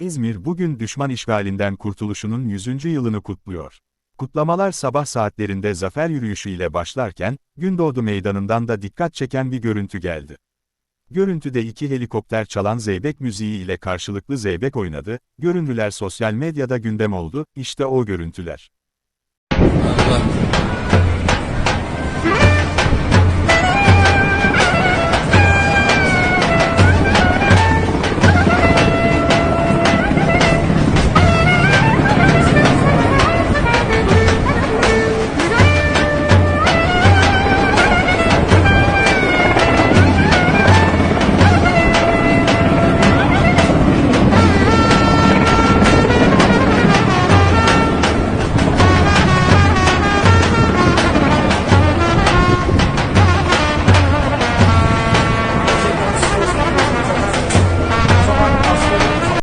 İzmir bugün düşman işgalinden kurtuluşunun 100. yılını kutluyor. Kutlamalar sabah saatlerinde zafer yürüyüşü ile başlarken, Gündoğdu Meydanı'ndan da dikkat çeken bir görüntü geldi. Görüntüde iki helikopter çalan zeybek müziği ile karşılıklı zeybek oynadı, görüntüler sosyal medyada gündem oldu, işte o görüntüler.